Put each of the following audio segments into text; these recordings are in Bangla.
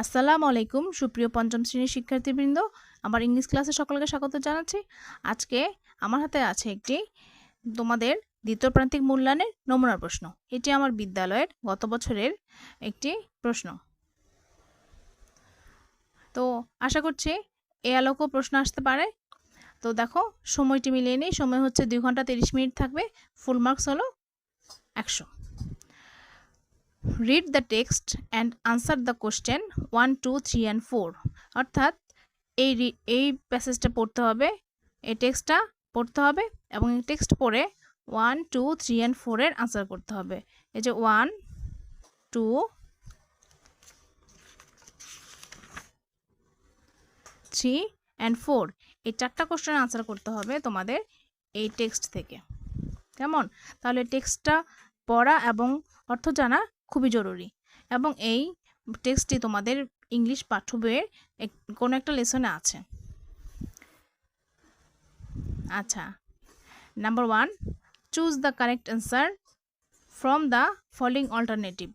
আসসালামু আলাইকুম সুপ্রিয় পঞ্চম শ্রেণীর শিক্ষার্থীবৃন্দ আমার ইংলিশ ক্লাসে সকলকে স্বাগত জানাচ্ছি আজকে আমার হাতে আছে একটি তোমাদের দ্বিতীয় প্রান্তিক মূল্যায়নের নমুনা প্রশ্ন এটি আমার বিদ্যালয়ের গত বছরের একটি প্রশ্ন তো আশা করছি এ আলোকও প্রশ্ন আসতে পারে তো দেখো সময়টি মিলিয়ে নিই সময় হচ্ছে দুই ঘন্টা তিরিশ মিনিট থাকবে ফুল মার্কস হলো একশো read the text and answer the question one two three and four অর্থাৎ এই এই প্যাসেজটা পড়তে হবে এই টেক্সটটা পড়তে হবে এবং এই টেক্সট পড়ে ওয়ান টু থ্রি অ্যান্ড ফোরের আনসার করতে হবে এই যে one two three and four এই চারটা কোশ্চেন আনসার করতে হবে তোমাদের এই টেক্সট থেকে কেমন তাহলে টেক্সটটা পড়া এবং অর্থ জানা খুবই জরুরি এবং এই টেক্সটটি তোমাদের ইংলিশ পাঠ্য বইয়ের কোনো একটা লেসনে আছে আচ্ছা number one choose the correct answer from the following alternative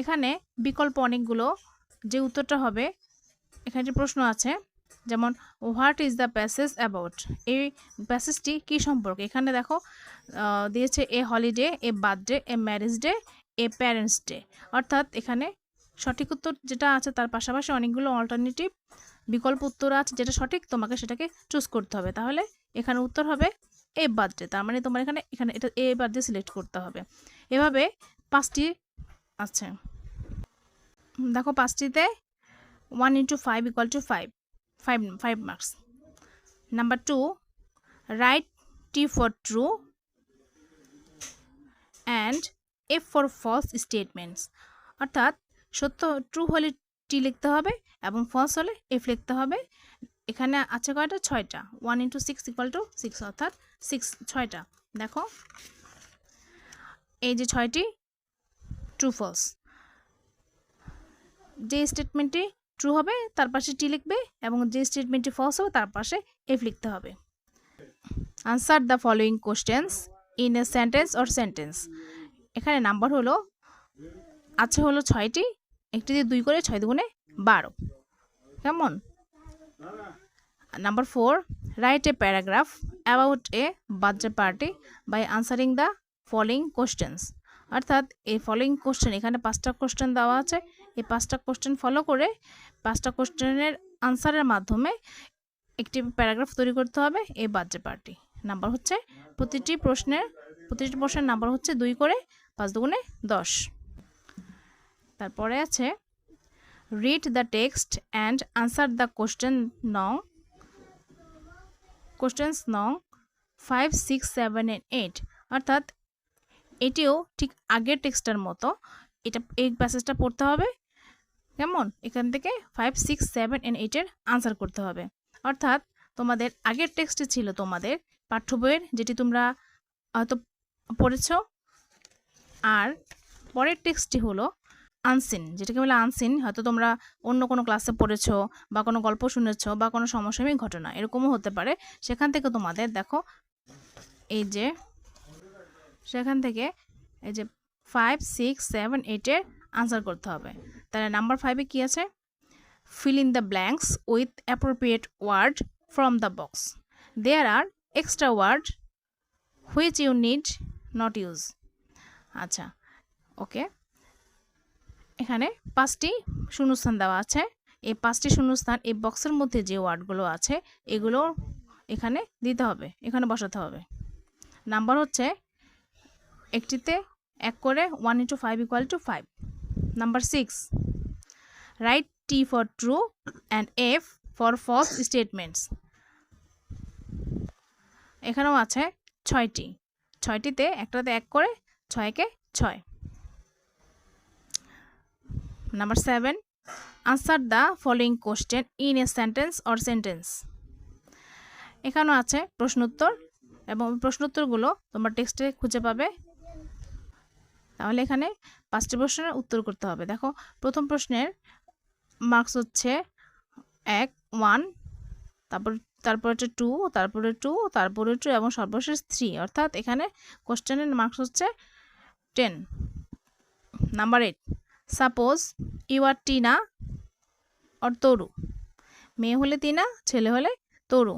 এখানে বিকল্প অনেকগুলো যে উত্তরটা হবে এখানে একটি প্রশ্ন আছে যেমন what is the passage about এই প্যাসেজটি কী সম্পর্কে এখানে দেখো দিয়েছে a holiday a birthday a marriage day a parents day অর্থাৎ এখানে সঠিক উত্তর যেটা আছে তার পাশাপাশি অনেকগুলো অল্টারনেটিভ বিকল্প উত্তর আছে যেটা সঠিক তোমাকে সেটাকে চুজ করতে হবে তাহলে এখানে উত্তর হবে এ বার্থডে তার মানে তোমার এখানে এখানে এটা এ বার্থডে সিলেক্ট করতে হবে এভাবে পাঁচটি আছে দেখো পাঁচটিতে one into five equal to five five five marks number two write T for true and F for false statements অর্থাৎ সত্য ট্রু হলে টি লিখতে হবে এবং ফলস হলে এফ লিখতে হবে এখানে আছে কয়টা ছয়টা one into six equal to six অর্থাৎ সিক্স ছয়টা দেখো এই যে ছয়টি ট্রু ফলস যে স্টেটমেন্টটি ট্রু হবে তার পাশে টি লিখবে এবং যে স্টেটমেন্টটি ফলস হবে তার পাশে এফ লিখতে হবে answer the following questions in a sentence or sentence এখানে নাম্বার হলো আছে হলো ছয়টি একটি দিয়ে দুই করে ছয় দুগুণে বারো কেমন number four write a paragraph about a birthday party by answering the following questions অর্থাৎ এই ফলোয়িং কোশ্চেন এখানে পাঁচটা কোশ্চেন দেওয়া আছে এই পাঁচটা কোশ্চেন ফলো করে পাঁচটা কোশ্চেনের আনসারের মাধ্যমে একটি প্যারাগ্রাফ তৈরি করতে হবে এই বার্থডে পার্টি নাম্বার হচ্ছে প্রতিটি প্রশ্নের প্রতিটি প্রশ্নের নাম্বার হচ্ছে দুই করে পাঁচ দুগুণে দশ তারপরে আছে read the text and answer the question নং কোশ্চেন্স নং ফাইভ সিক্স সেভেন এইট অর্থাৎ এটিও ঠিক আগের টেক্সটার মতো এটা এই প্যাসেজটা পড়তে হবে কেমন এখান থেকে ফাইভ সিক্স সেভেন এন্ড এইটের আনসার করতে হবে অর্থাৎ তোমাদের আগের টেক্সটে ছিল তোমাদের পাঠ্য বইয়ের যেটি তোমরা হয়তো পড়েছ আর পরের টেক্সটটি হলো আনসিন যেটাকে বলে আনসিন হয়তো তোমরা অন্য কোনো ক্লাসে পড়েছো বা কোনো গল্প শুনেছ বা কোনো সমসাময়িক ঘটনা এরকমও হতে পারে সেখান থেকে তোমাদের দেখো এই যে সেখান থেকে এই যে ফাইভ সিক্স সেভেন এইটে আনসার করতে হবে তাহলে নাম্বার ফাইভে কী আছে fill in the blanks with appropriate word from the box there are extra word which you need not use আচ্ছা ওকে এখানে পাঁচটি শূন্যস্থান দেওয়া আছে এই পাঁচটি শূন্যস্থান এই বক্সের মধ্যে যে ওয়ার্ডগুলো আছে এগুলো এখানে দিতে হবে এখানে বসাতে হবে নাম্বার হচ্ছে একটিতে এক করে one into five equal to five number six write T for true and F for false statements এখানেও আছে ছয়টি ছয়টিতে একটাতে এক করে ছয়কে ছয় number seven answer the following question in a sentence or sentence এখানেও আছে প্রশ্নোত্তর এবং প্রশ্নোত্তরগুলো তোমরা টেক্সটে খুঁজে পাবে তাহলে এখানে পাঁচটি প্রশ্নের উত্তর করতে হবে দেখো প্রথম প্রশ্নের মার্কস হচ্ছে এক ওয়ান তারপর তারপর হচ্ছে টু তারপরে টু তারপরে টু এবং সর্বশেষ থ্রি অর্থাৎ এখানে কোশ্চেনের মার্কস হচ্ছে ten number eight suppose you are Tina or Taru মেয়ে হলে টিনা ছেলে হলে Taru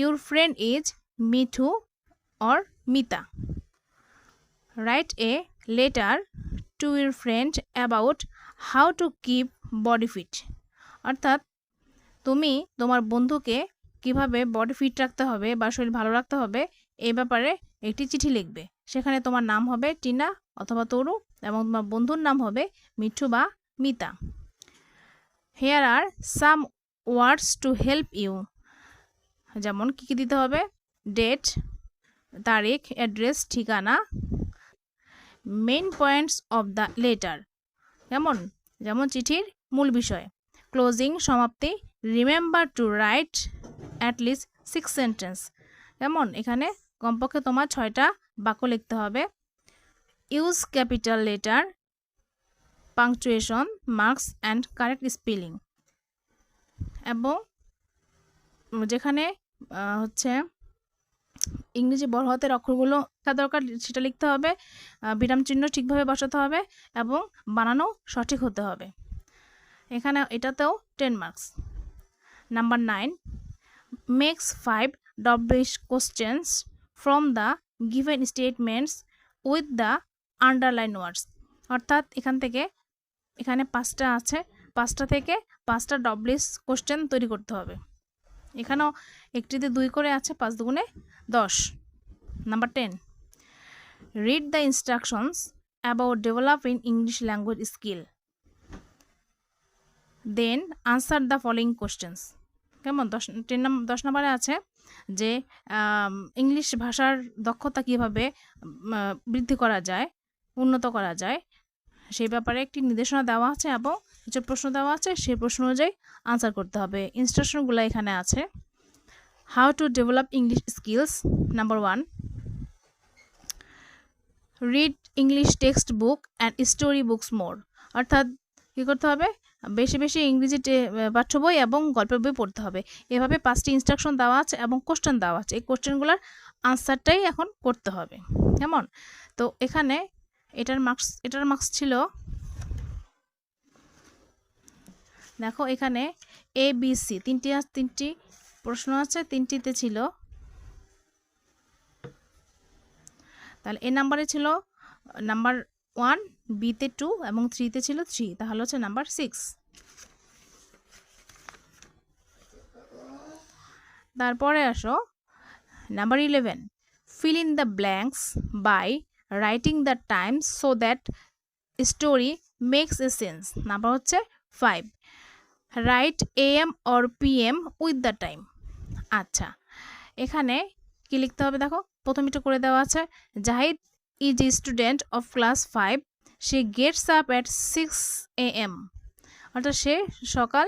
your friend is Mithu or Mita write a letter to your friend about how to keep body fit অর্থাৎ তুমি তোমার বন্ধুকে কিভাবে বডি ফিট রাখতে হবে বা শরীর ভালো রাখতে হবে এই ব্যাপারে একটি চিঠি লিখবে সেখানে তোমার নাম হবে টিনা অথবা তরু এবং তোমার বন্ধুর নাম হবে মিঠু বা Mita here are some words to help you যেমন কী কী দিতে হবে ডেট তারিখ অ্যাড্রেস ঠিকানা main points of the letter যেমন যেমন চিঠির মূল বিষয় ক্লোজিং সমাপ্তি remember to write at least six sentence কেমন এখানে কমপক্ষে তোমার ছয়টা বাক্য লিখতে হবে use capital letter punctuation marks and correct spelling এবং যেখানে হচ্ছে ইংরেজি বড় হাতের অক্ষরগুলো লেখা দরকার সেটা লিখতে হবে বিরাম চিহ্ন ঠিকভাবে বসাতে হবে এবং বানানো সঠিক হতে হবে এখানে এটাতেও ten marks Number 9. Makes 5 dovish questions from the given statements with the underline words. অর্থাৎ এখান থেকে এখানে পাঁচটা আছে পাঁচটা থেকে পাঁচটা ডবলিস কোশ্চেন তৈরি করতে হবে এখানেও একটিতে দুই করে আছে পাঁচ দুগুণে দশ number ten read the instructions about in English language skill then answer the following questions কেমন দশ টেন নম্বর দশ নম্বরে আছে যে ইংলিশ ভাষার দক্ষতা কিভাবে বৃদ্ধি করা যায় উন্নত করা যায় সেই ব্যাপারে একটি নির্দেশনা দেওয়া আছে এবং কিছু প্রশ্ন দেওয়া আছে সেই প্রশ্ন অনুযায়ী আনসার করতে হবে ইনস্ট্রাকশনগুলো এখানে আছে how to develop English skills number one read English text book and story books more অর্থাৎ কী করতে হবে বেশি বেশি ইংরেজি পাঠ্য বই এবং গল্পের বই পড়তে হবে এভাবে পাঁচটি ইনস্ট্রাকশন দেওয়া আছে এবং কোশ্চেন দেওয়া আছে এই কোশ্চেনগুলোর আনসারটাই এখন করতে হবে কেমন তো এখানে এটার মার্কস এটার মার্কস ছিল দেখো এখানে এ বি সি তিনটি তিনটি প্রশ্ন আছে তিনটিতে ছিল তাহলে এ নাম্বারে ছিল নাম্বার ওয়ান বিতে টু এবং থ্রিতে ছিল থ্রি তাহলে হচ্ছে নাম্বার সিক্স তারপরে আসো number eleven fill in the blanks by writing the time so that story makes a sense number হচ্ছে five write A M or P M with the time আচ্ছা এখানে কি লিখতে হবে দেখো প্রথম একটু করে দেওয়া আছে Zahid is a student of class 5 she gets up at 6 am অর্থাৎ সে সকাল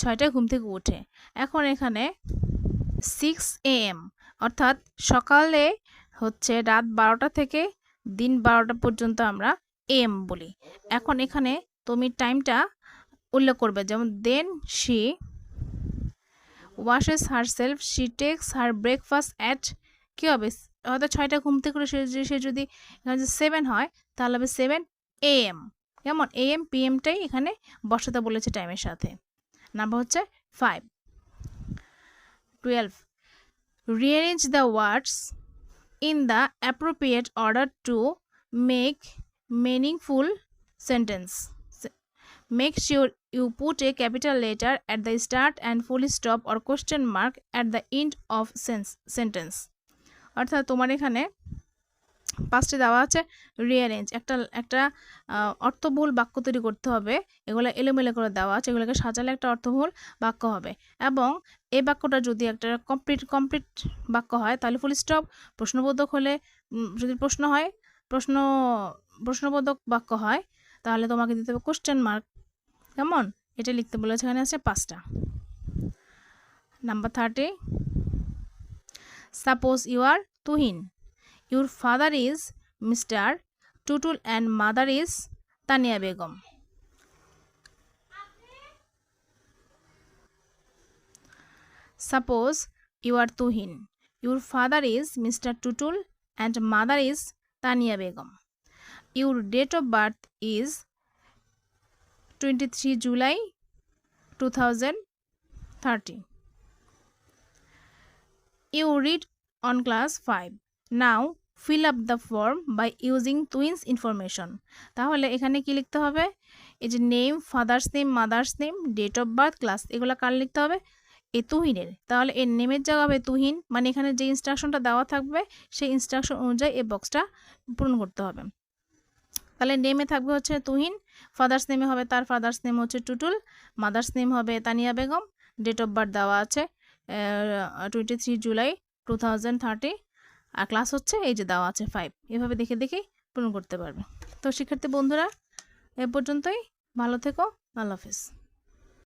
ছয়টায় ঘুম থেকে ওঠে এখন এখানে সিক্স এম অর্থাৎ সকালে হচ্ছে রাত বারোটা থেকে দিন বারোটা পর্যন্ত আমরা এম বলি এখন এখানে তুমি টাইমটা উল্লেখ করবে যেমন then she washes herself she takes her breakfast at কী হবে হয়তো ছয়টা ঘুম থেকে সে যদি সে যদি সেভেন হয় তাহলে হবে সেভেন এ এম কেমন এ এম পি এমটাই এখানে বর্ষাতে বলেছে টাইমের সাথে নাম্বার হচ্ছে five twelve rearrange the words in the appropriate order to make meaningful sentence make sure you put a capital letter at the start and full stop or question mark at the end of sense sentence অর্থাৎ তোমার এখানে পাঁচটি দেওয়া আছে রিয়ারেঞ্জ একটা একটা অর্থবহুল বাক্য তৈরি করতে হবে এগুলো এলোমেলো করে দেওয়া আছে এগুলোকে সাজালে একটা অর্থবহুল বাক্য হবে এবং এই বাক্যটা যদি একটা কমপ্লিট কমপ্লিট বাক্য হয় তাহলে ফুল স্টপ প্রশ্নবোধক হলে যদি প্রশ্ন হয় প্রশ্ন প্রশ্নবোধক বাক্য হয় তাহলে তোমাকে দিতে হবে কোশ্চেন মার্ক কেমন এটা লিখতে বলেছে এখানে আছে পাঁচটা number thirty Suppose you are Tuhin. Your father is Mr. Tutul and mother is Tania Begum. Suppose you are Tuhin. Your father is Mr. Tutul and mother is Tania Begum. Your date of birth is 23 July 2013. You read on class 5. Now fill up the form by using twins information তাহলে এখানে কি লিখতে হবে এই যে name father's name mother's name date of birth class এগুলো কার লিখতে হবে এ তুহিনের তাহলে এর নেমের জায়গা হবে তুহিন মানে এখানে যে ইনস্ট্রাকশনটা দেওয়া থাকবে সেই ইনস্ট্রাকশন অনুযায়ী এই বক্সটা পূরণ করতে হবে তাহলে নেমে থাকবে হচ্ছে তুহিন ফাদার্স নেমে হবে তার ফাদার্স নেম হচ্ছে টুটুল মাদার্স নেম হবে Tania Begum date of birth দেওয়া আছে twenty three July two thousand thirty আর ক্লাস হচ্ছে এই যে দেওয়া আছে ফাইভ এভাবে দেখে দেখে পূরণ করতে পারবে তো শিক্ষার্থী বন্ধুরা এ পর্যন্তই ভালো থেকো আল্লাহ হাফিজ